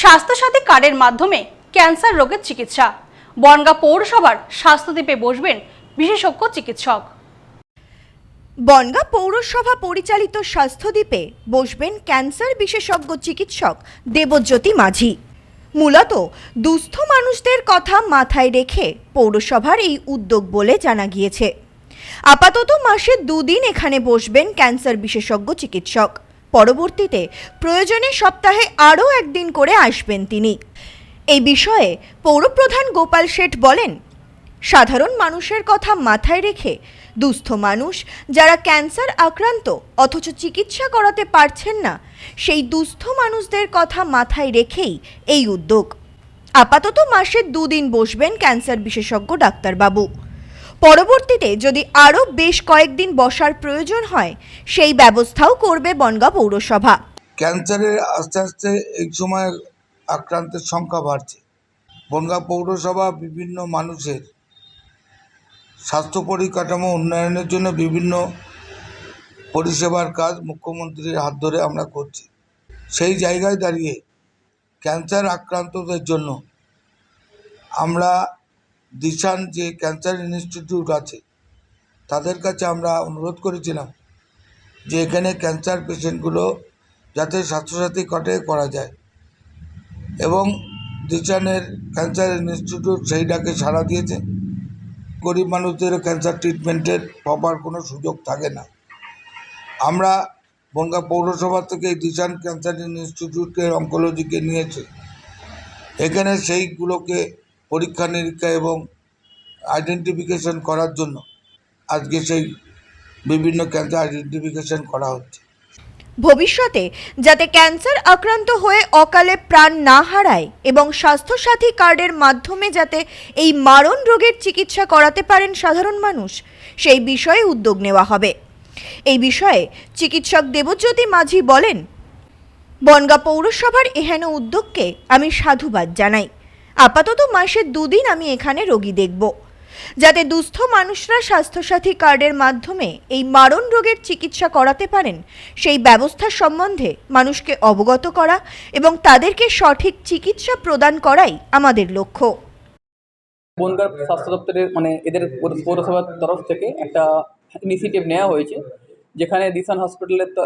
স্বাস্থ্যসাথী কার্ডের মাধ্যমে ক্যান্সার রোগের চিকিৎসা। বনগাঁ পৌরসভার স্বাস্থ্যদ্বীপে বসবেন বিশেষজ্ঞ চিকিৎসক। বনগাঁ পৌরসভা পরিচালিত স্বাস্থ্যদ্বীপে বসবেন ক্যান্সার বিশেষজ্ঞ চিকিৎসক দেবজ্যোতি মাঝি। মূলত দুস্থ মানুষদের কথা মাথায় রেখে পৌরসভার এই উদ্যোগ বলে জানা গিয়েছে। আপাতত মাসে দুদিন এখানে বসবেন ক্যান্সার বিশেষজ্ঞ চিকিৎসক। পরবর্তীতে প্রয়োজনে সপ্তাহে আরও একদিন করে আসবেন তিনি। এই বিষয়ে পৌরপ্রধান গোপাল শেঠ বলেন, সাধারণ মানুষের কথা মাথায় রেখে দুস্থ মানুষ যারা ক্যান্সার আক্রান্ত অথচ চিকিৎসা করাতে পারছেন না, সেই দুস্থ মানুষদের কথা মাথায় রেখেই এই উদ্যোগ। আপাতত মাসে দুদিন বসবেন ক্যান্সার বিশেষজ্ঞ ডাক্তারবাবু। পরবর্তীতে যদি আরও বেশ কয়েকদিন বসার প্রয়োজন হয়, সেই ব্যবস্থাও করবে বনগাঁ পৌরসভা। ক্যান্সারের আস্তে আস্তে এই সময় আক্রান্তের সংখ্যা বাড়ছে। বনগাঁ পৌরসভা বিভিন্ন মানুষের স্বাস্থ্য পরিকাঠামো উন্নয়নের জন্য বিভিন্ন পরিষেবার কাজ মুখ্যমন্ত্রীর হাত ধরে আমরা করছি। সেই জায়গায় দাঁড়িয়ে ক্যান্সার আক্রান্তদের জন্য আমরা দিশান যে ক্যান্সার ইনস্টিটিউট আছে, তাদের কাছে আমরা অনুরোধ করেছিলাম যে এখানে ক্যান্সার পেশেন্টগুলো যাতে স্বাস্থ্যসাথী কার্ডে করা যায়। এবং দিশানের ক্যান্সার ইনস্টিটিউট সেই ডাকে সাড়া দিয়েছে। গরিব মানুষদেরও ক্যান্সার ট্রিটমেন্টের প্রপার কোনো সুযোগ থাকে না। আমরা বনগাঁ পৌরসভা থেকে দিশান ক্যান্সার ইনস্টিটিউটের অঙ্কোলজিকে নিয়েছে। এখানে সেইগুলোকে পরীক্ষা, নিরীক্ষা এবং আইডেন্টিফিকেশন করার জন্য আজকে সেই বিভিন্ন ক্যান্সার আইডেন্টিফিকেশন করা হচ্ছে। ভবিষ্যতে যাতে ক্যান্সার আক্রান্ত হয়ে অকালে প্রাণ না হারায় এবং স্বাস্থ্যসাথী কার্ডের মাধ্যমে যাতে এই মারণ রোগের চিকিৎসা করাতে পারেন সাধারণ মানুষ, সেই বিষয়ে উদ্যোগ নেওয়া হবে। এই বিষয়ে চিকিৎসক দেবজ্যোতি মাঝি বলেন, বনগাঁ পৌরসভার এহেন উদ্যোগকে আমি সাধুবাদ জানাই। আপাতত মাসে দুদিন আমি এখানে রোগী দেখব। যাতে দুস্থ মানুষরা স্বাস্থ্যসাথী কার্ডের মাধ্যমে এই মারণ রোগের চিকিৎসা করাতে পারেন সেই ব্যবস্থা সম্বন্ধে মানুষকে অবগত করা এবং তাদেরকে সঠিক চিকিৎসা প্রদান করাই আমাদের লক্ষ্য। বনগাঁ স্বাস্থ্য দপ্তরের মানে এদের পৌরসভার তরফ থেকে একটা ইনিশিয়েটিভ নেওয়া হয়েছে যেখানে দিশান হসপিটালের তো,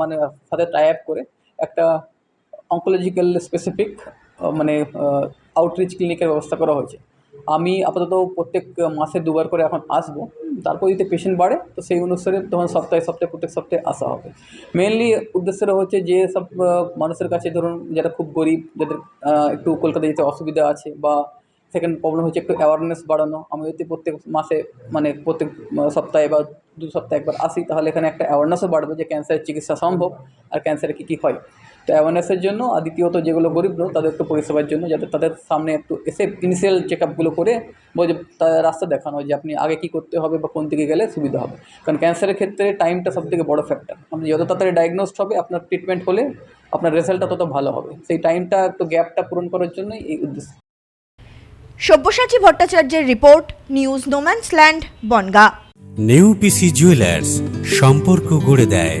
মানে সাথে টাই আপ করে একটা অঙ্কোলজিক্যাল স্পেসিফিক মানে আউটরিচ ক্লিনিকের ব্যবস্থা করা হয়েছে। আমি আপাতত প্রত্যেক মাসে দুবার করে এখন আসব। তারপর যদি পেশেন্ট বাড়ে, তো সেই অনুসারে তখন সপ্তাহে সপ্তাহে, প্রত্যেক সপ্তাহে আসা হবে। মেনলি উদ্দেশ্যটা হচ্ছে যে সব মানুষের কাছে ধরুন যারা খুব গরিব, যাদের একটু কলকাতা যেতে অসুবিধা আছে বা সেকেন্ড প্রবলেম হচ্ছে একটু অ্যাওয়ারনেস বাড়ানো। আমি যদি প্রত্যেক মাসে মানে প্রত্যেক সপ্তাহে বা দু সপ্তাহে একবার আসি, তাহলে এখানে একটা অ্যাওয়ারনেসও বাড়বে যে ক্যান্সারের চিকিৎসা সম্ভব আর ক্যান্সারে কী কী হয়। তো অ্যাওয়ারনেসের জন্য আর দ্বিতীয়ত যেগুলো গরিব লোক তাদের একটু পরিষেবার জন্য যাতে তাদের সামনে একটু এসে ইনিশিয়াল চেক আপগুলো করে বলে তাদের রাস্তা দেখানো হয় যে আপনি আগে কী করতে হবে বা কোন দিকে গেলে সুবিধা হবে। কারণ ক্যান্সারের ক্ষেত্রে টাইমটা সবথেকে বড় ফ্যাক্টর আপনি যত তাড়াতাড়ি ডায়াগনোসড হবে আপনার ট্রিটমেন্ট হলে আপনার রেজাল্টটা তত ভালো হবে। সেই টাইমটা একটু গ্যাপটা পূরণ করার জন্যই এই উদ্দেশ্য। সব্যসাচী ভট্টাচার্যের report news no man's land Bangaon. New PC jewellers সম্পর্ক গড়ে দেয়।